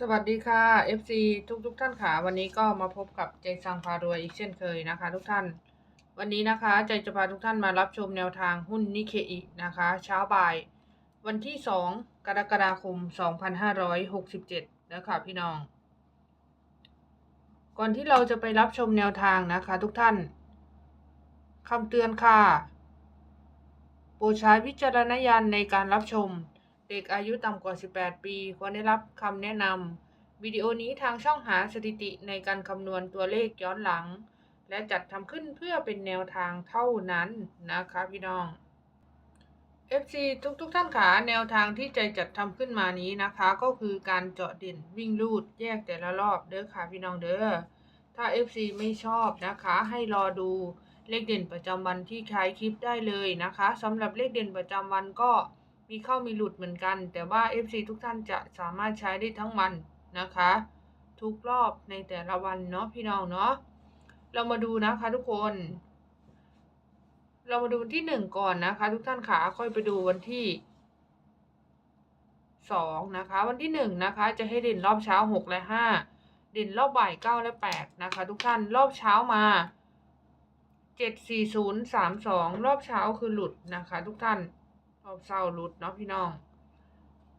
สวัสดีค่ะ FC ทุกทุกๆท่านค่ะ วันนี้ก็มาพบกับใจซังพารวยอีกเช่นเคยนะคะ ทุกท่าน วันนี้นะคะ ใจจะพาทุกท่านมารับชมแนวทางหุ้นนิเคอินะคะ เช้าบ่าย วันที่ 2 กรกฎาคม 2567 นะคะพี่น้อง ก่อนที่เราจะไปรับชมแนวทางนะคะ ทุกท่านคำเตือนค่ะ โปรดใช้วิจารณญาณในการรับชม เด็กอายุต่ำกว่า 18 ปี ควรได้รับคำแนะนำวิดีโอนี้ทางช่องหาสถิติในการคำนวณตัวเลขย้อนหลัง และจัดทำขึ้นเพื่อเป็นแนวทางเท่านั้นนะคะพี่น้อง FC ทุกๆทท่านขาแนวทางที่ใจจัดทำขึ้นมานี้นะคะ ก็คือการเจาะเด่นวิ่งลูดแยกแต่ละรอบเด้อค่ะพี่น้องเด้อถ้า FC ไม่ชอบนะคะให้รอดูเลขเด่นประจำวันที่ท้ายคลิปได้เลยนะคะสำหรับเลขเด่นประจำวันก็ มีเข้ามีหลุดเหมือนกัน แต่ว่า FC ทุกท่านจะสามารถใช้ได้ทั้งวันนะคะ ทุกรอบในแต่ละวันเนาะพี่น้องเนาะเรามาดูนะคะทุกคน เรามาดูวันที่หนึ่งก่อนนะคะ ทุกท่านขาค่อยไปดูวันที่สองนะคะ วันที่หนึ่งนะคะ จะให้เด่นรอบเช้าหกและห้าเด่นรอบบ่ายเก้าและแปดนะคะ ทุกท่านรอบเช้ามาเจ็ดสี่ศูนย์สามสองรอบเช้าคือหลุดนะคะ ทุกท่าน รอบเช้าหลุดเนาะพี่น้อง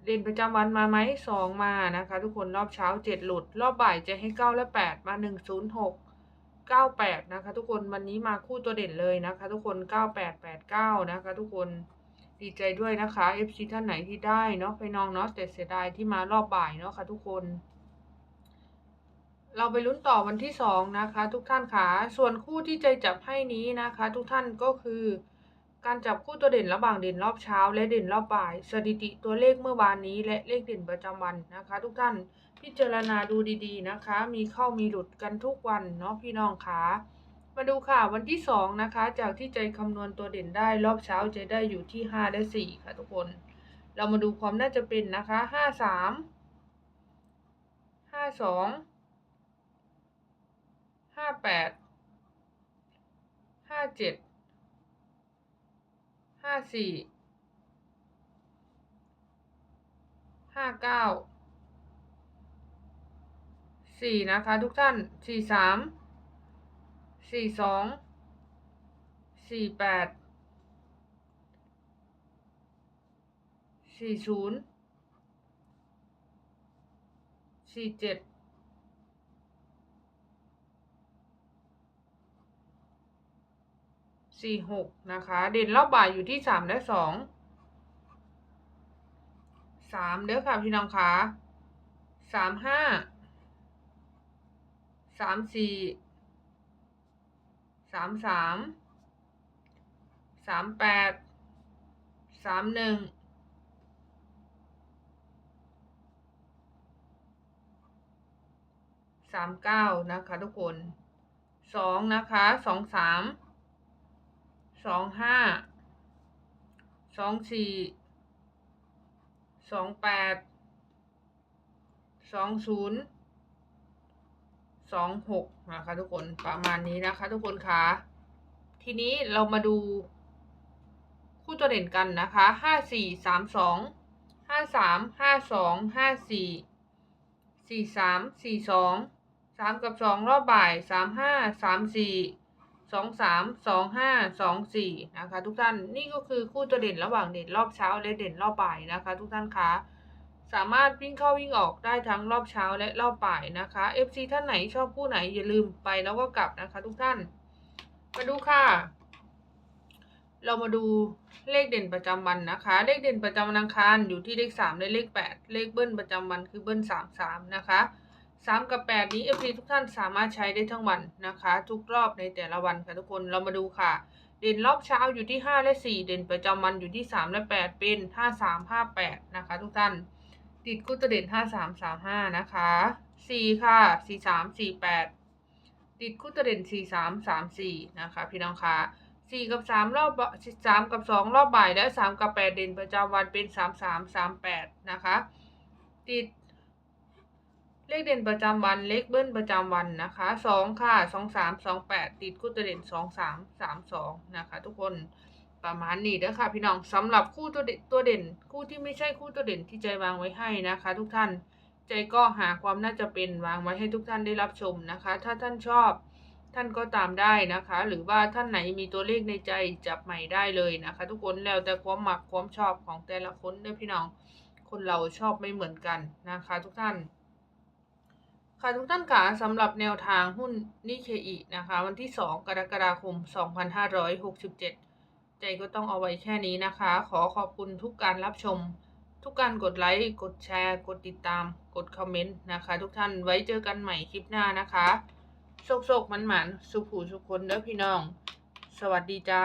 เด่นประจำวันมาไหมสองมานะคะ ทุกคนรอบเช้าเจ็ดหลุด รอบบ่ายจะให้เก้าและแปดมาหนึ่งศูนย์หกเก้าแปดนะคะ ทุกคนวันนี้มาคู่ตัวเด่นเลยนะคะ ทุกคนเก้าแปดแปดเก้านะคะ ทุกคนดีใจด้วยนะคะ FC ท่านไหนที่ได้เนาะไปน้องเนาะแต่เสียดายที่มารอบบ่ายเนาะค่ะทุกคน เราไปลุ้นต่อวันที่สองนะคะ ทุกท่านค่ะส่วนคู่ที่ใจจับให้นี้นะคะ ทุกท่านก็คือ การจับคู่ตัวเด่นระหว่างเด่นรอบเช้า และเด่นรอบบ่าย สถิติตัวเลขเมื่อวานนี้ และเลขเด่นประจำวันนะคะ ทุกท่านพิจารณาดูดีๆนะคะ มีเข้ามีหลุดกันทุกวันเนาะพี่น้องขามาดูค่ะวันที่2นะคะ จากที่ใจคำนวณตัวเด่นได้รอบเช้าจะได้อยู่ที่ 5 และ 4 ค่ะทุกคน เรามาดูความน่าจะเป็นนะคะ 5 3 5 2 5 8 5 7 สี่ห้าเก้าสี่นะคะทุกท่านสี่สามสี่สองสี่แปดสี่ศูนย์สี่เจ็ด สี่หกนะคะ เด่นรอบบ่ายอยู่ที่สามและสองสามเด้อค่ะพี่น้องคะสามห้าสามสี่สามสามสามแปดสามหนึ่งสามเก้านะคะทุกคนสองนะคะสองสาม สองห้า สองสี่ สองแปด สองศูนย์ สองหกนะคะทุกคนประมาณนี้นะคะ ทุกคนคะทีนี้เรามาดูคู่ตัวเด่นกันนะคะห้าสี่สามสองห้าสามห้าสองห้าสี่สี่สามสี่สองสามกับสองรอบบ่ายสามห้าสามสี่ สองสามสองห้าสองสี่นะคะทุกท่านนี่ก็คือคู่ตัวเด่นระหว่างเด่นรอบเช้าและเด่นรอบบ่ายนะคะ ทุกท่านคะสามารถวิ่งเข้าวิ่งออกได้ทั้งรอบเช้าและรอบบ่ายนะคะ FC ท่านไหนชอบคู่ไหนอย่าลืมไปแล้วก็กลับนะคะ ทุกท่านมาดูค่ะ เรามาดูเลขเด่นประจำวันนะคะ เลขเด่นประจำวันอังคารอยู่ที่เลขสามและเลขแปดเลขเบิ้ลประจำวันคือเบิ้ลสามสามนะคะ สามกับแปดนี้ FP ทุกท่านสามารถใช้ได้ทั้งวันนะคะ ทุกรอบในแต่ละวันค่ะทุกคนเรามาดูค่ะ เด่นรอบเช้าอยู่ที่ห้าและสี่เด่นประจำวันอยู่ที่สามและแปดเป็นห้าสามห้าแปดนะคะ ทุกท่าน ติดคู่ตัวเด่นห้าสามสามห้านะคะสี่ค่ะสี่สามสี่แปดติดคู่ตัวเด่นสี่สามสามสี่นะคะ พี่น้องคะสี่กับสามรอบสามกับสองรอบบ่ายและสามกับแปดเด่นประจำวันเป็นสามสามสามแปดนะคะ ติด เลขเด่นประจำวันเลขเบิ้ลประจำวันนะคะสองค่ะสองสามสองแปดติดคู่ตัวเด่นสองสามสามสองนะคะ ทุกคนประมาณนี้เด้อค่ะพี่น้องสำหรับคู่ตัวเด่นตัวเด่น คู่ที่ไม่ใช่คู่ตัวเด่นที่ใจวางไว้ให้นะคะ ทุกท่านใจก็หาความน่าจะเป็นวางไว้ให้ทุกท่านได้รับชมนะคะ ถ้าท่านชอบท่านก็ตามได้นะคะ หรือว่าท่านไหนมีตัวเลขในใจจับใหม่ได้เลยนะคะ ทุกคนแล้วแต่ความหมักความชอบของแต่ละคนเด้อพี่น้องคนเราชอบไม่เหมือนกันนะคะ ทุกท่าน ค่ะทุกท่านค่ะสำหรับแนวทางหุ้นนิเคอินะคะ วันที่ 2 กรกฎาคม 2567 ใจก็ต้องเอาไว้แค่นี้นะคะ ขอขอบคุณทุกการรับชม ทุกการกดไลค์ กดแชร์ กดติดตาม กดคอมเมนต์นะคะ ทุกท่านไว้เจอกันใหม่คลิปหน้านะคะโชคๆมันๆสุขูสุขคนเด้อพี่น้อง สวัสดีจ้า